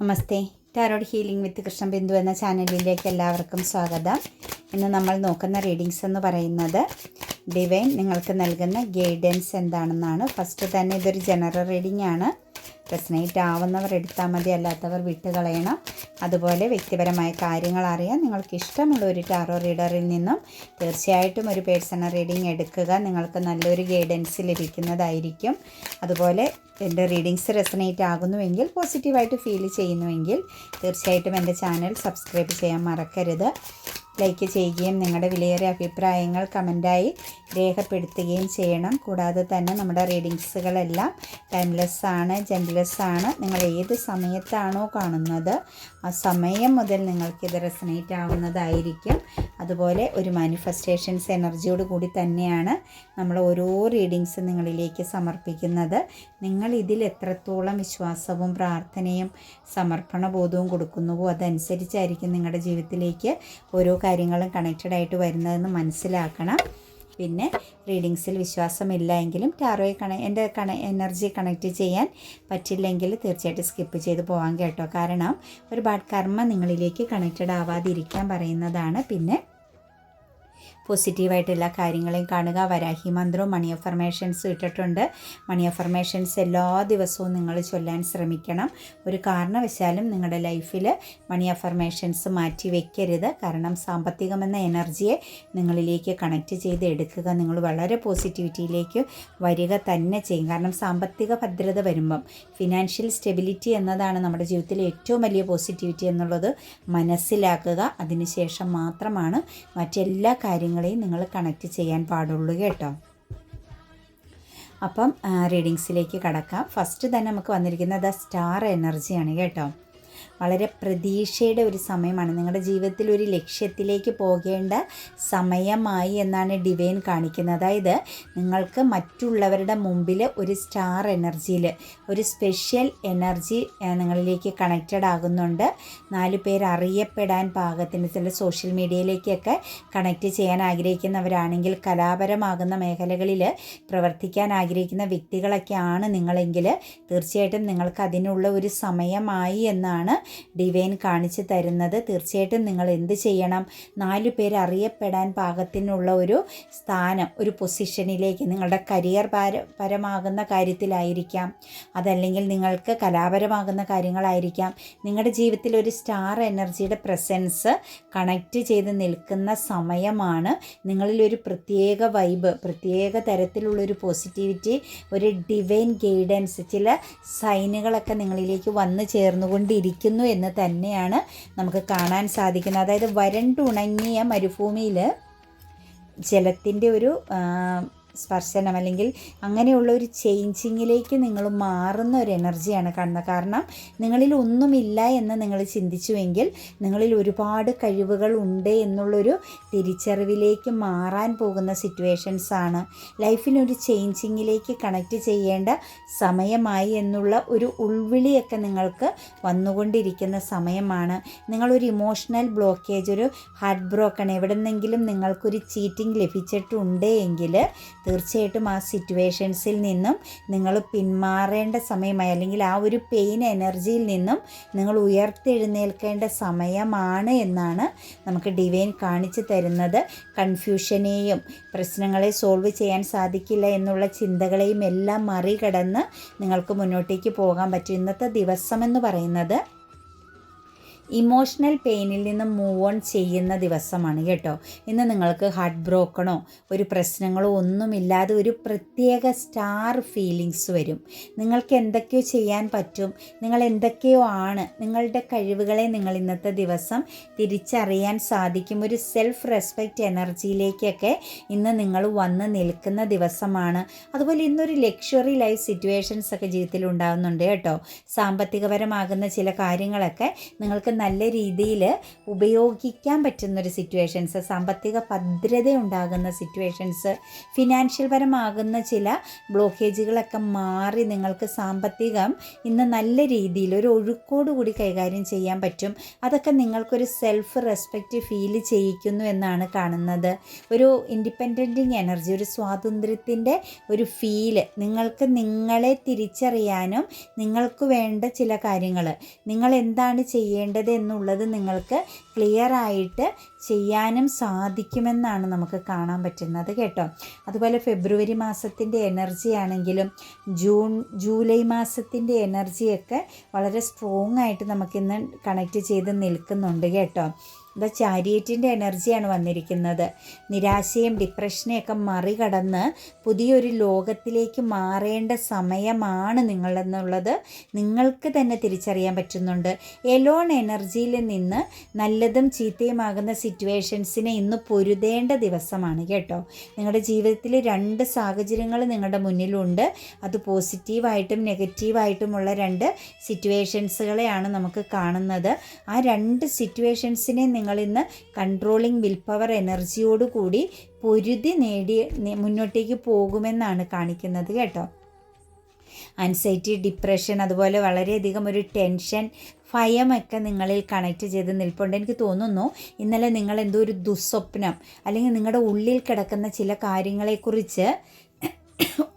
Namaste. Tarot healing with Krishna Bindu എന്ന ചാനലിലേക്ക് എല്ലാവർക്കും സ്വാഗതം. ഇന്ന് നമ്മൾ നോക്കുന്ന റീഡിങ്സ് എന്ന് പറയുന്നത് ഡിവൈൻ നിങ്ങൾക്ക് നൽകുന്ന ഗൈഡൻസ് എന്താണെന്നാണ്. ഫസ്റ്റ് തന്നെ ഇതൊരു ജനറൽ റീഡിംഗ് ആണ്. റെസനേറ്റ് ആവുന്നവർ എടുത്താൽ മതി അല്ലാത്തവർ വിട്ടുകളയണം. അതുപോലെ വ്യക്തിപരമായ കാര്യങ്ങൾ അറിയാൻ നിങ്ങൾക്ക് ഇഷ്ടമുള്ള ഒരു ടാറോ റീഡറിൽ നിന്നും തീർച്ചയായിട്ടും ഒരു പേഴ്സണൽ റീഡിംഗ് എടുക്കുക. നിങ്ങൾക്ക് നല്ലൊരു ഗൈഡൻസ് ലഭിക്കുന്നതായിരിക്കും. അതുപോലെ എന്റെ റീഡിങ്സ് റെസനേറ്റ് ആകുന്നുവെങ്കിൽ പോസിറ്റീവായിട്ട് ഫീൽ ചെയ്യുന്നുവെങ്കിൽ തീർച്ചയായിട്ടും എന്റെ ചാനൽ സബ്സ്ക്രൈബ് ചെയ്യാൻ മറക്കരുത്. ലൈക്ക് ചെയ്യുകയും നിങ്ങളുടെ വിലയേറിയ അഭിപ്രായങ്ങൾ കമന്റായി രേഖപ്പെടുത്തുകയും ചെയ്യണം. കൂടാതെ തന്നെ നമ്മുടെ റീഡിങ്സുകളെല്ലാം ടൈംലെസ് ആണ് ജെൻലെസ് ആണ്. നിങ്ങൾ ഏത് സമയത്താണോ കാണുന്നത് ആ സമയം മുതൽ നിങ്ങൾക്കിത് റെസനേറ്റ് ആവുന്നതായിരിക്കും. അതുപോലെ ഒരു മാനിഫെസ്റ്റേഷൻസ് എനർജിയോട് കൂടി തന്നെയാണ് നമ്മൾ ഓരോ റീഡിങ്സും നിങ്ങളിലേക്ക് സമർപ്പിക്കുന്നത്. നിങ്ങൾ ഇതിൽ എത്രത്തോളം വിശ്വാസവും പ്രാർത്ഥനയും സമർപ്പണ ബോധവും കൊടുക്കുന്നുവോ അതനുസരിച്ചായിരിക്കും നിങ്ങളുടെ ജീവിതത്തിലേക്ക് ഓരോ കാര്യങ്ങളും കണക്റ്റഡ് ആയിട്ട് വരുന്നതെന്ന് മനസ്സിലാക്കണം. പിന്നെ റീഡിങ്സിൽ വിശ്വാസമില്ല എങ്കിലും ടാറോയെ കണ എന്റെ കണ എനർജി കണക്റ്റ് ചെയ്യാൻ പറ്റില്ലെങ്കിൽ തീർച്ചയായിട്ടും സ്കിപ്പ് ചെയ്ത് പോകാൻ കേട്ടോ. കാരണം ഒരുപാട് കർമ്മ നിങ്ങളിലേക്ക് കണക്റ്റഡ് ആവാതിരിക്കാൻ പറയുന്നതാണ്. പിന്നെ പോസിറ്റീവായിട്ട് എല്ലാ കാര്യങ്ങളെയും കാണുക. വരാഹി മന്ത്രവും മണി അഫർമേഷൻസ് ഇട്ടിട്ടുണ്ട്. മണി അഫർമേഷൻസ് എല്ലാ ദിവസവും നിങ്ങൾ ചൊല്ലാൻ ശ്രമിക്കണം. ഒരു കാരണവശാലും നിങ്ങളുടെ ലൈഫിൽ മണി അഫർമേഷൻസ് മാറ്റി വയ്ക്കരുത് കാരണം സാമ്പത്തികമെന്ന എനർജിയെ നിങ്ങളിലേക്ക് കണക്റ്റ് ചെയ്ത് എടുക്കുക. നിങ്ങൾ വളരെ പോസിറ്റിവിറ്റിയിലേക്ക് വരിക തന്നെ ചെയ്യും. കാരണം സാമ്പത്തിക ഭദ്രത വരുമ്പം ഫിനാൻഷ്യൽ സ്റ്റെബിലിറ്റി എന്നതാണ് നമ്മുടെ ജീവിതത്തിലെ ഏറ്റവും വലിയ പോസിറ്റിവിറ്റി എന്നുള്ളത് മനസ്സിലാക്കുക. അതിനുശേഷം മാത്രമാണ് മറ്റെല്ലാ കാര്യങ്ങളും കാര്യങ്ങളെയും നിങ്ങൾ കണക്റ്റ് ചെയ്യാൻ പാടുള്ളൂ കേട്ടോ. അപ്പം റീഡിങ്സിലേക്ക് കടക്കാം. ഫസ്റ്റ് തന്നെ നമുക്ക് വന്നിരിക്കുന്നത് സ്റ്റാർ എനർജിയാണ് കേട്ടോ. വളരെ പ്രതീക്ഷയുടെ ഒരു സമയമാണ്. നിങ്ങളുടെ ജീവിതത്തിൽ ഒരു ലക്ഷ്യത്തിലേക്ക് പോകേണ്ട സമയമായി എന്നാണ് ഡിവൈൻ കാണിക്കുന്നത്. അതായത് നിങ്ങൾക്ക് മറ്റുള്ളവരുടെ മുമ്പിൽ ഒരു സ്റ്റാർ എനർജിയിൽ ഒരു സ്പെഷ്യൽ എനർജി നിങ്ങളിലേക്ക് കണക്റ്റഡ് ആകുന്നുണ്ട്. നാല് പേര് അറിയപ്പെടാൻ പാകത്തിന് ചില സോഷ്യൽ മീഡിയയിലേക്കൊക്കെ കണക്റ്റ് ചെയ്യാൻ ആഗ്രഹിക്കുന്നവരാണെങ്കിൽ കലാപരമാകുന്ന മേഖലകളിൽ പ്രവർത്തിക്കാൻ ആഗ്രഹിക്കുന്ന വ്യക്തികളൊക്കെയാണ് നിങ്ങളെങ്കിൽ തീർച്ചയായിട്ടും നിങ്ങൾക്ക് അതിനുള്ള ഒരു സമയമായി എന്നാണ് ഡിവൈൻ കാണിച്ചു തരുന്നത്. തീർച്ചയായിട്ടും നിങ്ങൾ എന്ത് ചെയ്യണം? നാല് പേര് അറിയപ്പെടാൻ പാകത്തിനുള്ള ഒരു സ്ഥാനം ഒരു പൊസിഷനിലേക്ക് നിങ്ങളുടെ കരിയർ പരമാകുന്ന കാര്യത്തിലായിരിക്കാം. അതല്ലെങ്കിൽ നിങ്ങൾക്ക് കലാപരമാകുന്ന കാര്യങ്ങളായിരിക്കാം. നിങ്ങളുടെ ജീവിതത്തിൽ ഒരു സ്റ്റാർ എനർജിയുടെ പ്രസൻസ് കണക്റ്റ് ചെയ്ത് നിൽക്കുന്ന സമയമാണ് നിങ്ങളിൽ ഒരു പ്രത്യേക വൈബ് പ്രത്യേക തരത്തിലുള്ളൊരു പോസിറ്റിവിറ്റി ഒരു ഡിവൈൻ ഗൈഡൻസ് ചില സൈനുകളൊക്കെ നിങ്ങളിലേക്ക് വന്നു ചേർന്നുകൊണ്ടിരിക്കുന്നു. എന്ന് തന്നെയാണ് നമുക്ക് കാണാൻ സാധിക്കുന്നത്. അതായത് വരണ്ടുണങ്ങിയ മരുഭൂമിയിൽ ജലത്തിന്റെ ഒരു സ്പർശനം അല്ലെങ്കിൽ അങ്ങനെയുള്ള ഒരു ചേഞ്ചിങ്ങിലേക്ക് നിങ്ങൾ മാറുന്ന ഒരു എനർജിയാണ് കാണുന്നത് കാരണം നിങ്ങളിൽ ഒന്നുമില്ല എന്ന് നിങ്ങൾ ചിന്തിച്ചുവെങ്കിൽ നിങ്ങളിൽ ഒരുപാട് കഴിവുകൾ ഉണ്ട് എന്നുള്ളൊരു തിരിച്ചറിവിലേക്ക് മാറാൻ പോകുന്ന സിറ്റുവേഷൻസ് ആണ്. ലൈഫിനൊരു ചേഞ്ചിങ്ങിലേക്ക് കണക്റ്റ് ചെയ്യേണ്ട സമയമായി എന്നുള്ള ഒരു ഉൾവിളിയൊക്കെ നിങ്ങൾക്ക് വന്നുകൊണ്ടിരിക്കുന്ന സമയമാണ്. നിങ്ങളൊരു ഇമോഷണൽ ബ്ലോക്കേജ് ഒരു ഹാർട്ട് ബ്രോക്കൺ എവിടെ നിന്നെങ്കിലും നിങ്ങൾക്കൊരു ചീറ്റിംഗ് ലഭിച്ചിട്ടുണ്ട് എങ്കിൽ തീർച്ചയായിട്ടും ആ സിറ്റുവേഷൻസിൽ നിന്നും നിങ്ങൾ പിന്മാറേണ്ട സമയമായി അല്ലെങ്കിൽ ആ ഒരു പെയിൻ എനർജിയിൽ നിന്നും നിങ്ങൾ ഉയർത്തെഴുന്നേൽക്കേണ്ട സമയമാണ് എന്നാണ് നമുക്ക് ഡിവൈൻ കാണിച്ചു തരുന്നത്. കൺഫ്യൂഷനെയും പ്രശ്നങ്ങളെ സോൾവ് ചെയ്യാൻ സാധിക്കില്ല എന്നുള്ള ചിന്തകളെയും എല്ലാം മറികടന്ന് നിങ്ങൾക്ക് മുന്നോട്ടേക്ക് പോകാൻ പറ്റും. ഇന്നത്തെ ദിവസം എന്ന് പറയുന്നത് ഇമോഷണൽ പെയിനിൽ നിന്ന് മൂവ് ഓൺ ചെയ്യുന്ന ദിവസമാണ് കേട്ടോ. ഇന്ന് നിങ്ങൾക്ക് ഹാർട്ട് ബ്രോക്കണോ ഒരു പ്രശ്നങ്ങളോ ഒന്നുമില്ലാതെ ഒരു പ്രത്യേക സ്റ്റാർ ഫീലിങ്സ് വരും. നിങ്ങൾക്ക് എന്തൊക്കെയോ ചെയ്യാൻ പറ്റും നിങ്ങൾ എന്തൊക്കെയോ ആണ് നിങ്ങളുടെ കഴിവുകളെ നിങ്ങൾ ഇന്നത്തെ ദിവസം തിരിച്ചറിയാൻ സാധിക്കും. ഒരു സെൽഫ് റെസ്പെക്റ്റ് എനർജിയിലേക്കൊക്കെ ഇന്ന് നിങ്ങൾ വന്ന് നിൽക്കുന്ന ദിവസമാണ്. അതുപോലെ ഇന്നൊരു ലക്ഷറി ലൈഫ് സിറ്റുവേഷൻസ് ഒക്കെ ജീവിതത്തിൽ ഉണ്ടാകുന്നുണ്ട് കേട്ടോ. സാമ്പത്തികപരമാകുന്ന ചില കാര്യങ്ങളൊക്കെ നിങ്ങൾക്ക് നല്ല രീതിയിൽ ഉപയോഗിക്കാൻ പറ്റുന്നൊരു സിറ്റുവേഷൻസ് സാമ്പത്തിക ഭദ്രത ഉണ്ടാകുന്ന സിറ്റുവേഷൻസ് ഫിനാൻഷ്യൽ പരമാകുന്ന ചില ബ്ലോക്കേജുകളൊക്കെ മാറി നിങ്ങൾക്ക് സാമ്പത്തികം ഇന്ന് നല്ല രീതിയിൽ ഒരു ഒഴുക്കോടുകൂടി കൈകാര്യം ചെയ്യാൻ പറ്റും. അതൊക്കെ നിങ്ങൾക്കൊരു സെൽഫ് റെസ്പെക്റ്റ് ഫീൽ ചെയ്യിക്കുന്നു എന്നാണ് കാണുന്നത്. ഒരു ഇൻഡിപെൻഡന്റിങ് എനർജി ഒരു സ്വാതന്ത്ര്യത്തിന്റെ ഒരു ഫീൽ നിങ്ങൾക്ക് നിങ്ങളെ തിരിച്ചറിയാനും നിങ്ങൾക്ക് വേണ്ട ചില കാര്യങ്ങൾ. നിങ്ങൾ എന്താണ് ചെയ്യേണ്ടത് എന്നുള്ളത് നിങ്ങൾക്ക് ക്ലിയർ ആയിട്ട് ചെയ്യാനും സാധിക്കുമെന്നാണ് നമുക്ക് കാണാൻ പറ്റുന്നത് കേട്ടോ. അതുപോലെ ഫെബ്രുവരി മാസത്തിന്റെ എനർജി ആണെങ്കിലും ജൂൺ ജൂലൈ മാസത്തിന്റെ എനർജിയൊക്കെ വളരെ സ്ട്രോങ് ആയിട്ട് നമുക്കിന്ന് കണക്റ്റ് ചെയ്ത് നിൽക്കുന്നുണ്ട് കേട്ടോ. ദ ചാരിയറ്റിന്റെ എനർജിയാണ് വന്നിരിക്കുന്നത്. നിരാശയും ഡിപ്രഷനെയൊക്കെ മറികടന്ന് പുതിയൊരു ലോകത്തിലേക്ക് മാറേണ്ട സമയമാണ് നിങ്ങളെന്നുള്ളത് നിങ്ങൾക്ക് തന്നെ തിരിച്ചറിയാൻ പറ്റുന്നുണ്ട്. എലോൺ എനർജിയിൽ നിന്ന് നല്ലതും ചീത്തയുമാകുന്ന സിറ്റുവേഷൻസിനെ ഇന്ന് പൊരുതേണ്ട ദിവസമാണ് കേട്ടോ. നിങ്ങളുടെ ജീവിതത്തിൽ രണ്ട് സാഹചര്യങ്ങൾ നിങ്ങളുടെ മുന്നിലുണ്ട്. അത് പോസിറ്റീവായിട്ടും നെഗറ്റീവായിട്ടുമുള്ള രണ്ട് സിറ്റുവേഷൻസുകളെയാണ് നമുക്ക് കാണുന്നത്. ആ രണ്ട് സിറ്റുവേഷൻസിനെ നിങ്ങൾ ഇന്ന് കൺട്രോളിംഗ് വിൽ പവർ എനർജിയോടുകൂടി പൊരുതി നേടി മുന്നോട്ടേക്ക് പോകുമെന്നാണ് കാണിക്കുന്നത് കേട്ടോ. അൻസൈറ്റി ഡിപ്രഷൻ അതുപോലെ വളരെയധികം ഒരു ടെൻഷൻ ഭയമൊക്കെ നിങ്ങളിൽ കണക്റ്റ് ചെയ്ത് നിൽപ്പുണ്ട്. എനിക്ക് തോന്നുന്നു ഇന്നലെ നിങ്ങൾ എന്തോ ഒരു ദുസ്വപ്നം അല്ലെങ്കിൽ നിങ്ങളുടെ ഉള്ളിൽ കിടക്കുന്ന ചില കാര്യങ്ങളെക്കുറിച്ച്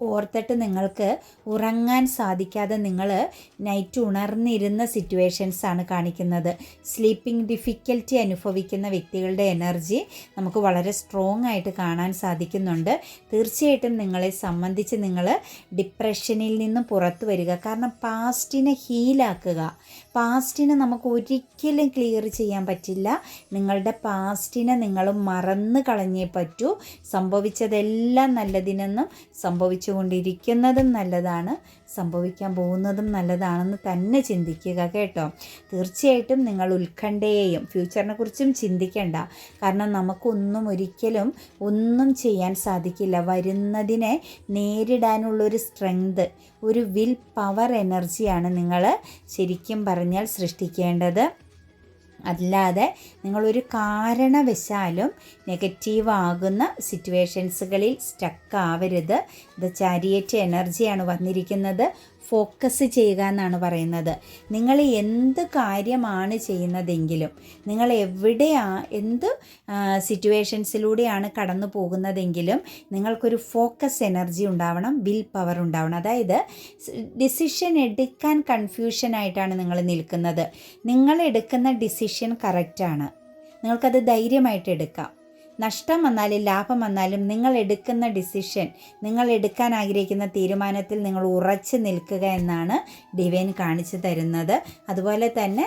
ഓർത്തിട്ട് നിങ്ങൾക്ക് ഉറങ്ങാൻ സാധിക്കാതെ നിങ്ങൾ നൈറ്റ് ഉണർന്നിരുന്ന സിറ്റുവേഷൻസ് ആണ് കാണിക്കുന്നത്. സ്ലീപ്പിംഗ് ഡിഫിക്കൽറ്റി അനുഭവിക്കുന്ന വ്യക്തികളുടെ എനർജി നമുക്ക് വളരെ സ്ട്രോങ് ആയിട്ട് കാണാൻ സാധിക്കുന്നുണ്ട്. തീർച്ചയായിട്ടും നിങ്ങളെ സംബന്ധിച്ച് നിങ്ങൾ ഡിപ്രഷനിൽ നിന്നും പുറത്തു വരിക. കാരണം പാസ്റ്റിനെ ഹീലാക്കുക പാസ്റ്റിനെ നമുക്ക് ഒരിക്കലും ക്ലിയർ ചെയ്യാൻ പറ്റില്ല. നിങ്ങളുടെ പാസ്റ്റിനെ നിങ്ങൾ മറന്നു കളഞ്ഞേ പറ്റൂ. സംഭവിച്ചതെല്ലാം നല്ലതിനെന്നും സംഭവിച്ചുകൊണ്ടിരിക്കുന്നതും നല്ലതാണ്. സംഭവിക്കാൻ പോകുന്നതും നല്ലതാണെന്ന് തന്നെ ചിന്തിക്കുക കേട്ടോ. തീർച്ചയായിട്ടും നിങ്ങൾ ഉത്കണ്ഠയെയും ഫ്യൂച്ചറിനെ കുറിച്ചും ചിന്തിക്കേണ്ട. കാരണം നമുക്കൊന്നും ഒരിക്കലും ഒന്നും ചെയ്യാൻ സാധിക്കില്ല. വരുന്നതിനെ നേരിടാനുള്ളൊരു സ്ട്രെങ്ത് ഒരു വിൽ പവർ എനർജിയാണ് നിങ്ങൾ ശരിക്കും പറഞ്ഞാൽ സൃഷ്ടിക്കേണ്ടത്. അല്ലാതെ നിങ്ങളൊരു കാരണവശാലും നെഗറ്റീവ് ആകുന്ന സിറ്റുവേഷൻസുകളിൽ സ്റ്റക്ക് ആവരുത് ഇത് ചാരിയറ്റ് എനർജിയാണ് വന്നിരിക്കുന്നത്. ഫോക്കസ് ചെയ്യുക എന്നാണ് പറയുന്നത്. നിങ്ങൾ എന്ത് കാര്യമാണ് ചെയ്യുന്നതെങ്കിലും നിങ്ങൾ എവിടെയാ എന്ത് സിറ്റുവേഷൻസിലൂടെയാണ് കടന്നു പോകുന്നതെങ്കിലും നിങ്ങൾക്കൊരു ഫോക്കസ് എനർജി ഉണ്ടാവണം വിൽ പവർ ഉണ്ടാവണം. അതായത് ഡിസിഷൻ എടുക്കാൻ കൺഫ്യൂഷനായിട്ടാണ് നിങ്ങൾ നിൽക്കുന്നത്. നിങ്ങൾ എടുക്കുന്ന ഡിസിഷൻ കറക്റ്റാണ് നിങ്ങൾക്കത് ധൈര്യമായിട്ട് എടുക്കാം. നഷ്ടം വന്നാലും ലാഭം വന്നാലും നിങ്ങൾ എടുക്കുന്ന ഡിസിഷൻ നിങ്ങൾ എടുക്കാൻ ആഗ്രഹിക്കുന്ന തീരുമാനത്തിൽ നിങ്ങൾ ഉറച്ചു നിൽക്കുക എന്നാണ് ഡിവൈൻ കാണിച്ചു തരുന്നത്. അതുപോലെ തന്നെ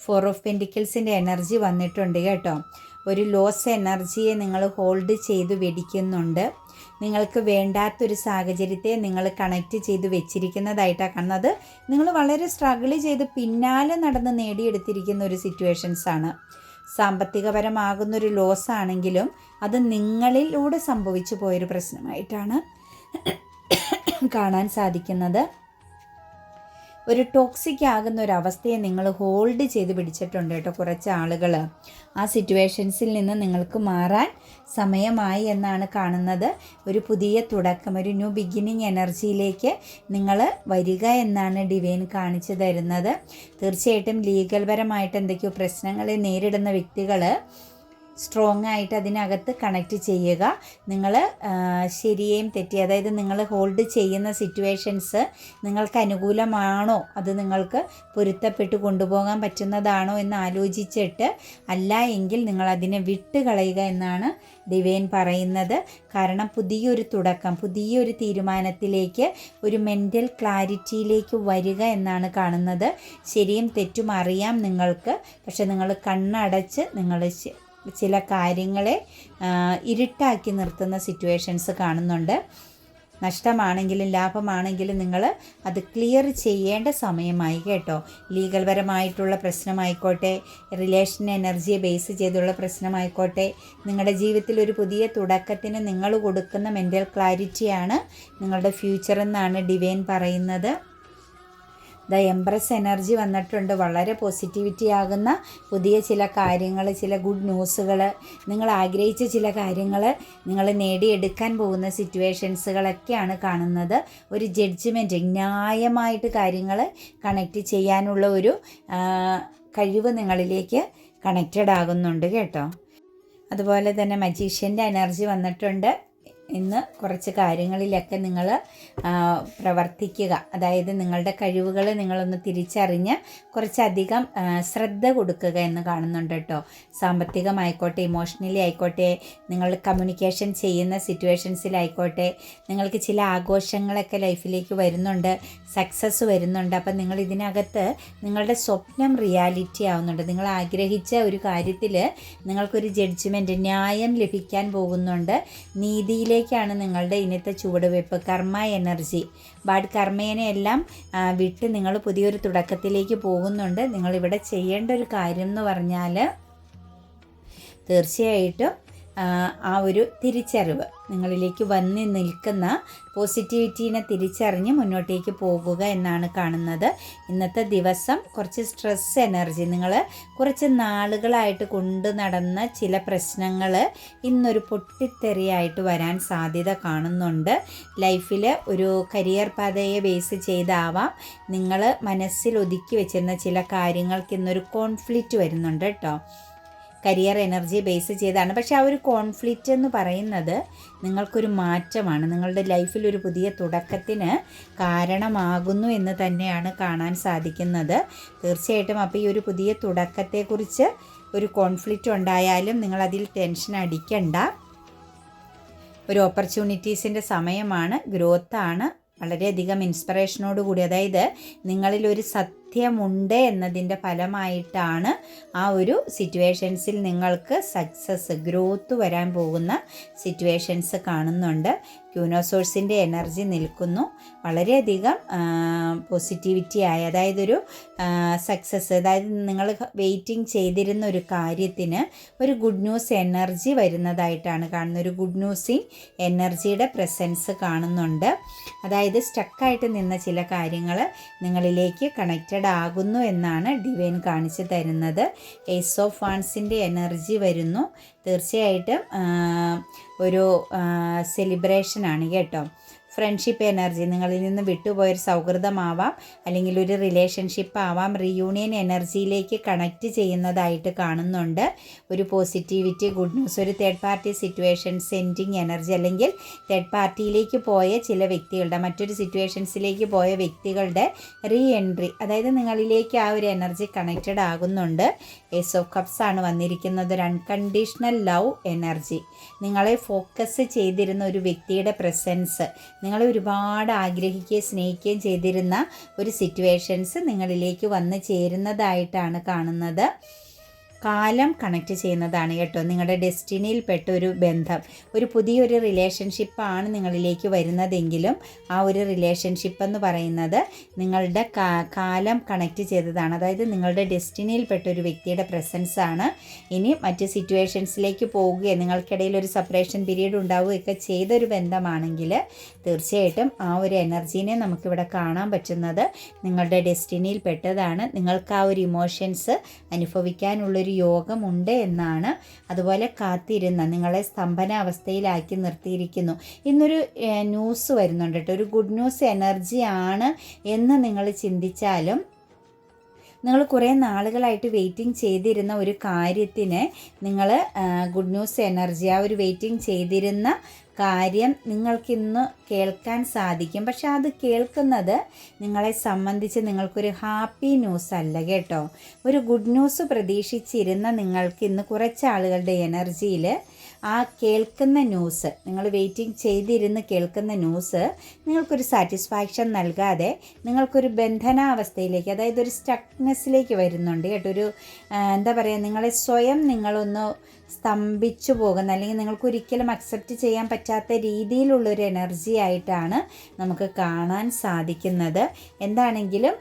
ഫോർ ഓഫ് പെന്റിക്കിൾസിന്റെ എനർജി വന്നിട്ടുണ്ട് കേട്ടോ. ഒരു ലോസ് എനർജിയെ നിങ്ങൾ ഹോൾഡ് ചെയ്ത് വെടിക്കുന്നുണ്ട്. നിങ്ങൾക്ക് വേണ്ടാത്തൊരു സാഹചര്യത്തെ നിങ്ങൾ കണക്റ്റ് ചെയ്ത് വെച്ചിരിക്കുന്നതായിട്ടാണ് കാണുന്നത്. നിങ്ങൾ വളരെ സ്ട്രഗിൾ ചെയ്ത് പിന്നാലെ നടന്ന് നേടിയെടുത്തിരിക്കുന്ന ഒരു സിറ്റുവേഷൻസാണ് സാമ്പത്തികപരമാകുന്നൊരു ലോസ് ആണെങ്കിലും അത് നിങ്ങളിലൂടെ സംഭവിച്ചു പോയൊരു പ്രശ്നമായിട്ടാണ് കാണാൻ സാധിക്കുന്നത്. ഒരു ടോക്സിക് ആകുന്ന ഒരു അവസ്ഥയെ നിങ്ങൾ ഹോൾഡ് ചെയ്ത് പിടിച്ചിട്ടുണ്ട് കേട്ടോ കുറച്ച് ആളുകൾ ആ സിറ്റുവേഷൻസിൽ നിന്ന് നിങ്ങൾക്ക് മാറാൻ സമയമായി എന്നാണ് കാണുന്നത്. ഒരു പുതിയ തുടക്കം ഒരു ന്യൂ ബിഗിനിങ് എനർജിയിലേക്ക് നിങ്ങൾ വരിക എന്നാണ് ഡിവൈൻ കാണിച്ചു തരുന്നത്. തീർച്ചയായിട്ടും ലീഗൽ പരമായിട്ട് എന്തൊക്കെയോ പ്രശ്നങ്ങളെ നേരിടുന്ന വ്യക്തികൾ സ്ട്രോങ് ആയിട്ട് അതിനകത്ത് കണക്റ്റ് ചെയ്യുക. നിങ്ങൾ ശരിയേയും തെറ്റി അതായത് നിങ്ങൾ ഹോൾഡ് ചെയ്യുന്ന സിറ്റുവേഷൻസ് നിങ്ങൾക്ക് അനുകൂലമാണോ? അത് നിങ്ങൾക്ക് പൊരുത്തപ്പെട്ട് കൊണ്ടുപോകാൻ പറ്റുന്നതാണോ എന്ന് ആലോചിച്ചിട്ട് അല്ല എങ്കിൽ നിങ്ങൾ അതിനെ വിട്ട് കളയുക എന്നാണ് ദിവേൻ പറയുന്നത്. കാരണം പുതിയൊരു തുടക്കം പുതിയൊരു തീരുമാനത്തിലേക്ക് ഒരു മെന്റൽ ക്ലാരിറ്റിയിലേക്ക് വരിക എന്നാണ് കാണുന്നത്. ശരിയും തെറ്റും അറിയാം നിങ്ങൾക്ക്. പക്ഷെ നിങ്ങൾ കണ്ണടച്ച് നിങ്ങൾ ചില കാര്യങ്ങളെ ഇരുട്ടാക്കി നിർത്തുന്ന സിറ്റുവേഷൻസ് കാണുന്നുണ്ട്. നഷ്ടമാണെങ്കിലും ലാഭമാണെങ്കിലും നിങ്ങൾ അത് ക്ലിയർ ചെയ്യേണ്ട സമയമായി കേട്ടോ. ലീഗൽ പരമായിട്ടുള്ള പ്രശ്നമായിക്കോട്ടെ റിലേഷൻ എനർജിയെ ബേസ് ചെയ്തുള്ള പ്രശ്നമായിക്കോട്ടെ നിങ്ങളുടെ ജീവിതത്തിൽ ഒരു പുതിയ തുടക്കത്തിന് നിങ്ങൾ കൊടുക്കുന്ന മെന്റൽ ക്ലാരിറ്റിയാണ് നിങ്ങളുടെ ഫ്യൂച്ചർ എന്നാണ് ഡിവൈൻ പറയുന്നത്. ദ എംപ്രസ് എനർജി വന്നിട്ടുണ്ട്. വളരെ പോസിറ്റിവിറ്റി ആകുന്ന പുതിയ ചില കാര്യങ്ങൾ ചില ഗുഡ് ന്യൂസുകൾ നിങ്ങൾ ആഗ്രഹിച്ച ചില കാര്യങ്ങൾ നിങ്ങൾ നേടിയെടുക്കാൻ പോകുന്ന സിറ്റുവേഷൻസുകളൊക്കെയാണ് കാണുന്നത്. ഒരു ജഡ്ജ്മെന്റ് ന്യായമായിട്ട് കാര്യങ്ങൾ കണക്റ്റ് ചെയ്യാനുള്ള ഒരു കഴിവ് നിങ്ങളിലേക്ക് കണക്റ്റഡ് ആകുന്നുണ്ട് കേട്ടോ. അതുപോലെ തന്നെ മജീഷ്യന്റെ എനർജി വന്നിട്ടുണ്ട്. ഇന്ന് കുറച്ച് കാര്യങ്ങളിലൊക്കെ നിങ്ങൾ പ്രവർത്തിക്കുക. അതായത് നിങ്ങളുടെ കഴിവുകൾ നിങ്ങളൊന്ന് തിരിച്ചറിഞ്ഞ് കുറച്ചധികം ശ്രദ്ധ കൊടുക്കുക എന്ന് കാണുന്നുണ്ട് കേട്ടോ. സാമ്പത്തികമായിക്കോട്ടെ ഇമോഷണലി ആയിക്കോട്ടെ നിങ്ങൾ കമ്മ്യൂണിക്കേഷൻ ചെയ്യുന്ന സിറ്റുവേഷൻസിലായിക്കോട്ടെ നിങ്ങൾക്ക് ചില ആഘോഷങ്ങളൊക്കെ ലൈഫിലേക്ക് വരുന്നുണ്ട് സക്സസ് വരുന്നുണ്ട്. അപ്പം നിങ്ങൾ ഇതിനകത്ത് നിങ്ങളുടെ സ്വപ്നം റിയാലിറ്റി ആവുന്നുണ്ട്. നിങ്ങൾ ആഗ്രഹിച്ച ഒരു കാര്യത്തിൽ നിങ്ങൾക്കൊരു ജഡ്ജ്മെന്റ് ന്യായം ലഭിക്കാൻ പോകുന്നുണ്ട്. നീതിയിലേക്കാണ് നിങ്ങളുടെ ഇന്നത്തെ ചുവടുവയ്പ് കർമ്മ എനർജി. ബാഡ് കർമ്മേനെ എല്ലാം വിട്ട് നിങ്ങൾ പുതിയൊരു തുടക്കത്തിലേക്ക് പോകുന്നുണ്ട്. നിങ്ങളിവിടെ ചെയ്യേണ്ട ഒരു കാര്യം എന്ന് പറഞ്ഞാൽ തീർച്ചയായിട്ടും ആ, ഒരു തിരിച്ചറിവ്. നിങ്ങളിലേക്ക് വന്ന് നിൽക്കുന്ന പോസിറ്റിവിറ്റീനെ തിരിച്ചറിഞ്ഞ് മുന്നോട്ടേക്ക് പോകുക എന്നാണ് കാണുന്നത്. ഇന്നത്തെ ദിവസം കുറച്ച് സ്ട്രെസ് എനർജി. നിങ്ങൾ കുറച്ച് നാളുകളായിട്ട് കൊണ്ടു നടന്ന ചില പ്രശ്നങ്ങൾ ഇന്നൊരു പൊട്ടിത്തെറിയായിട്ട് വരാൻ സാധ്യത കാണുന്നുണ്ട്. ലൈഫിൽ ഒരു കരിയർ പാതയെ ബേസ് ചെയ്താവാം. നിങ്ങൾ മനസ്സിൽ ഒതുക്കി വെച്ചിരുന്ന ചില കാര്യങ്ങൾക്ക് ഇന്നൊരു കോൺഫ്ലിക്റ്റ് വരുന്നുണ്ട് കേട്ടോ കരിയർ എനർജി ബേസ് ചെയ്താണ് പക്ഷെ ആ ഒരു കോൺഫ്ലിക്റ്റ് എന്ന് പറയുന്നത് നിങ്ങൾക്കൊരു മാറ്റമാണ്. നിങ്ങളുടെ ലൈഫിൽ ഒരു പുതിയ തുടക്കത്തിന് കാരണമാകുന്നു എന്ന് തന്നെയാണ് കാണാൻ സാധിക്കുന്നത്. തീർച്ചയായിട്ടും അപ്പോൾ ഈ ഒരു പുതിയ തുടക്കത്തെക്കുറിച്ച് ഒരു കോൺഫ്ലിക്റ്റ് ഉണ്ടായാലും നിങ്ങളതിൽ ടെൻഷൻ അടിക്കണ്ട. ഒരു ഓപ്പർച്യൂണിറ്റീസിന്റെ സമയമാണ്. ഗ്രോത്താണ്. വളരെയധികം ഇൻസ്പിറേഷനോട് കൂടി അതായത് നിങ്ങളിലൊരു സത്യമുണ്ട് എന്നതിന്റെ ഫലമായിട്ടാണ് ആ ഒരു സിറ്റുവേഷൻസിൽ നിങ്ങൾക്ക് സക്സസ് ഗ്രോത്ത് വരാൻ പോകുന്ന സിറ്റുവേഷൻസ് കാണുന്നുണ്ട്. ക്യൂനോസോഴ്സിന്റെ എനർജി നിൽക്കുന്നു. വളരെയധികം പോസിറ്റിവിറ്റി ആയി. അതായത് ഒരു സക്സസ് അതായത് നിങ്ങൾ വെയിറ്റിംഗ് ചെയ്തിരുന്ന ഒരു കാര്യത്തിന് ഒരു ഗുഡ് ന്യൂസ് എനർജി വരുന്നതായിട്ടാണ് കാണുന്നത്. ഒരു ഗുഡ് ന്യൂസിങ് എനർജിയുടെ പ്രസൻസ് കാണുന്നുണ്ട്. അതായത് സ്റ്റക്കായിട്ട് നിന്ന ചില കാര്യങ്ങൾ നിങ്ങളിലേക്ക് കണക്റ്റഡ് ആകുന്നു എന്നാണ് ഡിവൈൻ കാണിച്ചു തരുന്നത്. എസ് ഓഫ് വാൺസിന്റെ എനർജി വരുന്നു. തീർച്ചയായിട്ടും ഒരു സെലിബ്രേഷനാണ് കേട്ടോ. ഫ്രണ്ട്ഷിപ്പ് എനർജി നിങ്ങളിൽ നിന്ന് വിട്ടുപോയൊരു സൗഹൃദമാവാം അല്ലെങ്കിൽ ഒരു റിലേഷൻഷിപ്പ് ആവാം. റിയൂണിയൻ എനർജിയിലേക്ക് കണക്റ്റ് ചെയ്യുന്നതായിട്ട് കാണുന്നുണ്ട്. ഒരു പോസിറ്റിവിറ്റി ഗുഡ് ന്യൂസ് ഒരു third party situation sending energy അല്ലെങ്കിൽ തേർഡ് പാർട്ടിയിലേക്ക് പോയ ചില വ്യക്തികളുടെ മറ്റൊരു സിറ്റുവേഷൻസിലേക്ക് പോയ വ്യക്തികളുടെ റീ എൻട്രി അതായത് നിങ്ങളിലേക്ക് ആ ഒരു എനർജി കണക്റ്റഡ് ആകുന്നുണ്ട്. എസ് ഓഫ് കപ്സ് ആണ് വന്നിരിക്കുന്നത്. ഒരു അൺകണ്ടീഷണൽ ലവ് എനർജി നിങ്ങളെ ഫോക്കസ് ചെയ്തിരുന്ന ഒരു വ്യക്തിയുടെ പ്രസൻസ് നിങ്ങളെ ഒരുപാട് ആഗ്രഹിക്കുകയും സ്നേഹിക്കുകയും ചെയ്തിരുന്ന ഒരു സിറ്റുവേഷൻസ് നിങ്ങളിലേക്ക് വന്ന് ചേരുന്നതായിട്ടാണ് കാണുന്നത്. കാലം കണക്ട് ചെയ്യുന്നതാണ് കേട്ടോ. നിങ്ങളുടെ ഡെസ്റ്റിനിയിൽപ്പെട്ട ഒരു ബന്ധം. ഒരു പുതിയൊരു റിലേഷൻഷിപ്പാണ് നിങ്ങളിലേക്ക് വരുന്നതെങ്കിലും ആ ഒരു റിലേഷൻഷിപ്പ് എന്ന് പറയുന്നത് നിങ്ങളുടെ കാലം കണക്ട് ചെയ്തതാണ്. അതായത് നിങ്ങളുടെ ഡെസ്റ്റിനിയിൽപ്പെട്ട ഒരു വ്യക്തിയുടെ പ്രസൻസ് ആണ് ഇനി മറ്റ് സിറ്റുവേഷൻസിലേക്ക് പോവുകയും നിങ്ങൾക്കിടയിൽ ഒരു സെപ്പറേഷൻ പീരീഡ് ഉണ്ടാവുകയൊക്കെ ചെയ്തൊരു ബന്ധമാണെങ്കിൽ തീർച്ചയായിട്ടും ആ ഒരു എനർജീനെ നമുക്കിവിടെ കാണാൻ പറ്റുന്നത് നിങ്ങളുടെ ഡെസ്റ്റിനിയിൽ പെട്ടതാണ് നിങ്ങൾക്ക് ആ ഒരു ഇമോഷൻസ് അനുഭവിക്കാനുള്ളൊരു യോഗമുണ്ട് എന്നാണ് അതുപോലെ കാത്തിരുന്ന നിങ്ങളെ സ്തംഭനാവസ്ഥയിലാക്കി നിർത്തിയിരിക്കുന്നു. ഇന്നൊരു ന്യൂസ് വരുന്നുണ്ട് കേട്ടോ. ഒരു ഗുഡ് ന്യൂസ് എനർജി ആണ് എന്ന് നിങ്ങൾ ചിന്തിച്ചാലും നിങ്ങൾ കുറേ നാളുകളായിട്ട് വെയിറ്റിംഗ് ചെയ്തിരുന്ന ഒരു കാര്യത്തിന് നിങ്ങൾ ഗുഡ് ന്യൂസ് എനർജി ആ ഒരു വെയിറ്റിംഗ് ചെയ്തിരുന്ന കാര്യം നിങ്ങൾക്കിന്ന് കേൾക്കാൻ സാധിക്കും. പക്ഷെ അത് കേൾക്കുന്നത് നിങ്ങളെ സംബന്ധിച്ച് നിങ്ങൾക്കൊരു ഹാപ്പി ന്യൂസ് അല്ല കേട്ടോ. ഒരു ഗുഡ് ന്യൂസ് പ്രതീക്ഷിച്ചിരുന്ന നിങ്ങൾക്ക് ഇന്ന് കുറച്ച് ആളുകളുടെ എനർജിയിൽ ആ കേൾക്കുന്ന ന്യൂസ് നിങ്ങൾ വെയിറ്റിംഗ് ചെയ്തിരുന്ന് കേൾക്കുന്ന ന്യൂസ് നിങ്ങൾക്കൊരു സാറ്റിസ്ഫാക്ഷൻ നൽകാതെ നിങ്ങൾക്കൊരു ബന്ധനാവസ്ഥയിലേക്ക് അതായത് ഒരു സ്റ്റക്നെസ്സിലേക്ക് വരുന്നുണ്ട് കേട്ടോ. ഒരു എന്താ പറയുക നിങ്ങളെ സ്വയം നിങ്ങളൊന്ന് സ്തംഭിച്ചു പോകുന്ന അല്ലെങ്കിൽ നിങ്ങൾക്ക് ഒരിക്കലും അക്സെപ്റ്റ് ചെയ്യാൻ പറ്റാത്ത രീതിയിലുള്ളൊരു എനർജി ആയിട്ടാണ് നമുക്ക് കാണാൻ സാധിക്കുന്നത്. എന്താണെങ്കിലും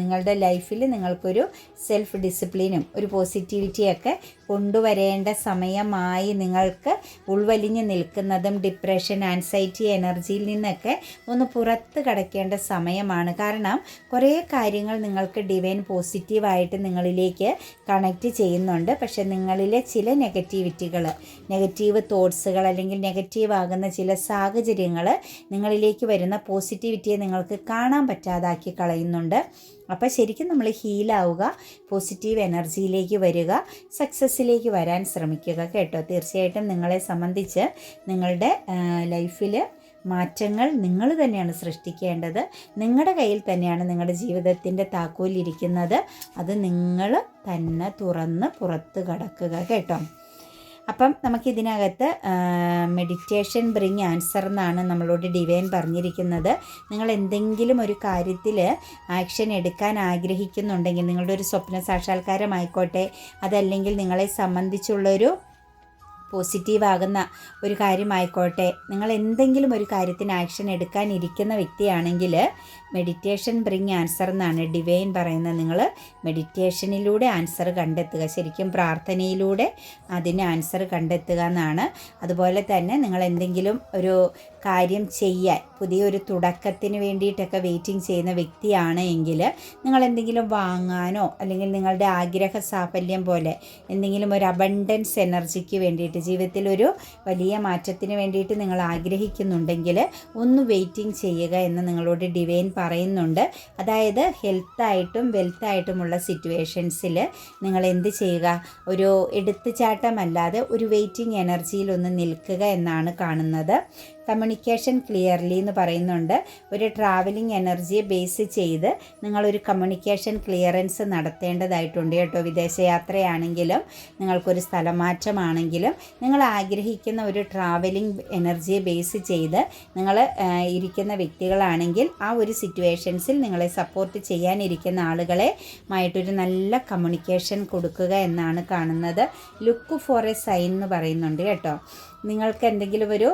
നിങ്ങളുടെ ലൈഫിൽ നിങ്ങൾക്കൊരു സെൽഫ് ഡിസിപ്ലിനും ഒരു പോസിറ്റിവിറ്റിയൊക്കെ കൊണ്ടുവരേണ്ട സമയമായി നിങ്ങൾക്ക് ഉൾവലിഞ്ഞ് നിൽക്കുന്നതും ഡിപ്രഷൻ ആൻസൈറ്റി എനർജിയിൽ നിന്നൊക്കെ ഒന്ന് പുറത്ത് കടക്കേണ്ട സമയമാണ്. കാരണം കുറേ കാര്യങ്ങൾ നിങ്ങൾക്ക് ഡിവൈൻ പോസിറ്റീവായിട്ട് നിങ്ങളിലേക്ക് കണക്റ്റ് ചെയ്യുന്നുണ്ട്. പക്ഷേ നിങ്ങളിലെ ചില നെഗറ്റിവിറ്റികൾ നെഗറ്റീവ് തോട്ട്സുകൾ അല്ലെങ്കിൽ നെഗറ്റീവ് ആകുന്ന ചില സാഹചര്യങ്ങൾ നിങ്ങളിലേക്ക് വരുന്ന പോസിറ്റിവിറ്റിയെ നിങ്ങൾക്ക് കാണാൻ പറ്റാതാക്കി കളയുന്നുണ്ട്. അപ്പോൾ ശരിക്കും നമ്മൾ ഹീലാവുക പോസിറ്റീവ് എനർജിയിലേക്ക് വരിക സക്സസ്സിലേക്ക് വരാൻ ശ്രമിക്കുക കേട്ടോ. തീർച്ചയായിട്ടും നിങ്ങളെ സംബന്ധിച്ച് നിങ്ങളുടെ ലൈഫിൽ മാറ്റങ്ങൾ നിങ്ങൾ തന്നെയാണ് സൃഷ്ടിക്കേണ്ടത്. നിങ്ങളുടെ കയ്യിൽ തന്നെയാണ് നിങ്ങളുടെ ജീവിതത്തിന്റെ താക്കോലിരിക്കുന്നത്. അത് നിങ്ങൾ തന്നെ തുറന്ന് പുറത്ത് കടക്കുക കേട്ടോ. അപ്പം നമുക്കിതിനകത്ത് മെഡിറ്റേഷൻ ബ്രിങ് ആൻസർ എന്നാണ് നമ്മളോട് ഡിവൈൻ പറഞ്ഞിരിക്കുന്നത്. നിങ്ങൾ എന്തെങ്കിലും ഒരു കാര്യത്തിൽ ആക്ഷൻ എടുക്കാൻ ആഗ്രഹിക്കുന്നുണ്ടെങ്കിൽ നിങ്ങളുടെ ഒരു സ്വപ്ന സാക്ഷാത്കാരമായിക്കോട്ടെ അതല്ലെങ്കിൽ നിങ്ങളെ സംബന്ധിച്ചുള്ളൊരു പോസിറ്റീവ് ആകുന്ന ഒരു കാര്യമായിക്കോട്ടെ. നിങ്ങൾ എന്തെങ്കിലും ഒരു കാര്യത്തിന് ആക്ഷൻ എടുക്കാനിരിക്കുന്ന വ്യക്തിയാണെങ്കിൽ മെഡിറ്റേഷൻ ബ്രിങ് ആൻസർ എന്നാണ് ഡിവൈൻ പറയുന്നത്. നിങ്ങൾ മെഡിറ്റേഷനിലൂടെ ആൻസർ കണ്ടെത്തുക. ശരിക്കും പ്രാർത്ഥനയിലൂടെ അതിന് ആൻസർ കണ്ടെത്തുക എന്നാണ്. അതുപോലെ തന്നെ നിങ്ങൾ എന്തെങ്കിലും ഒരു കാര്യം ചെയ്യാൻ പുതിയൊരു തുടക്കത്തിന് വേണ്ടിയിട്ടൊക്കെ വെയിറ്റിംഗ് ചെയ്യുന്ന വ്യക്തിയാണ് എങ്കിൽ നിങ്ങൾ എന്തെങ്കിലും വാങ്ങാനോ അല്ലെങ്കിൽ നിങ്ങളുടെ ആഗ്രഹ സാഫല്യം പോലെ എന്തെങ്കിലും ഒരു അബണ്ടൻസ് എനർജിക്ക് വേണ്ടിയിട്ട് ജീവിതത്തിൽ ഒരു വലിയ മാറ്റത്തിന് വേണ്ടിയിട്ട് നിങ്ങൾ ആഗ്രഹിക്കുന്നുണ്ടെങ്കിൽ ഒന്ന് വെയിറ്റിംഗ് ചെയ്യുക എന്ന് നിങ്ങളോട് ഡിവൈൻ പറയുന്നുണ്ട്. അതായത് ഹെൽത്തായിട്ടും വെൽത്തായിട്ടുമുള്ള സിറ്റുവേഷൻസിൽ നിങ്ങൾ എന്ത് ചെയ്യുക? ഒരു എടുത്തുചാട്ടമല്ലാതെ ഒരു വെയിറ്റിംഗ് എനർജിയിൽ ഒന്ന് നിൽക്കുക എന്നാണ് കാണുന്നത്. കമ്മ്യൂണിക്കേഷൻ ക്ലിയർലി എന്ന് പറയുന്നുണ്ട്. ഒരു ട്രാവലിംഗ് എനർജിയെ ബേസ് ചെയ്ത് നിങ്ങളൊരു കമ്മ്യൂണിക്കേഷൻ ക്ലിയറൻസ് നടത്തേണ്ടതായിട്ടുണ്ട് കേട്ടോ. വിദേശയാത്രയാണെങ്കിലും നിങ്ങൾക്കൊരു സ്ഥലമാറ്റമാണെങ്കിലും നിങ്ങൾ ആഗ്രഹിക്കുന്ന ഒരു ട്രാവലിംഗ് എനർജിയെ ബേസ് ചെയ്ത് നിങ്ങൾ ഇരിക്കുന്ന വ്യക്തികളാണെങ്കിൽ ആ ഒരു സിറ്റുവേഷൻസിൽ നിങ്ങളെ സപ്പോർട്ട് ചെയ്യാനിരിക്കുന്ന ആളുകളെ ആയിട്ടൊരു നല്ല കമ്മ്യൂണിക്കേഷൻ കൊടുക്കുക എന്നാണ് കാണുന്നത്. ലുക്ക് ഫോർ എ സൈൻ എന്ന് പറയുന്നുണ്ട് കേട്ടോ. നിങ്ങൾക്ക് എന്തെങ്കിലും ഒരു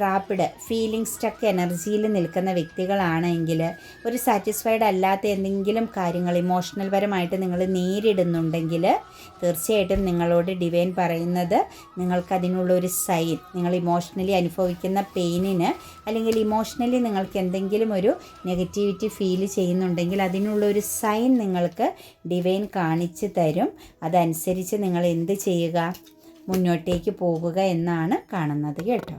ട്രാപ്പിഡ് ഫീലിംഗ് സ്റ്റക്ക് എനർജിയിൽ നിൽക്കുന്ന വ്യക്തികളാണെങ്കിൽ ഒരു സാറ്റിസ്ഫൈഡ് അല്ലാത്ത എന്തെങ്കിലും കാര്യങ്ങൾ ഇമോഷണൽ പരമായിട്ട് നിങ്ങൾ നേരിടുന്നുണ്ടെങ്കിൽ തീർച്ചയായിട്ടും നിങ്ങളോട് ഡിവൈൻ പറയുന്നത് നിങ്ങൾക്കതിനുള്ള ഒരു സൈൻ നിങ്ങൾ ഇമോഷണലി അനുഭവിക്കുന്ന പെയിനിന് അല്ലെങ്കിൽ ഇമോഷണലി നിങ്ങൾക്ക് എന്തെങ്കിലും ഒരു നെഗറ്റിവിറ്റി ഫീൽ ചെയ്യുന്നുണ്ടെങ്കിൽ അതിനുള്ള ഒരു സൈൻ നിങ്ങൾക്ക് ഡിവൈൻ കാണിച്ചു തരും. അതനുസരിച്ച് നിങ്ങൾ എന്ത് ചെയ്യുക? മുന്നോട്ടേക്ക് പോകുക എന്നാണ് കാണുന്നത് കേട്ടോ.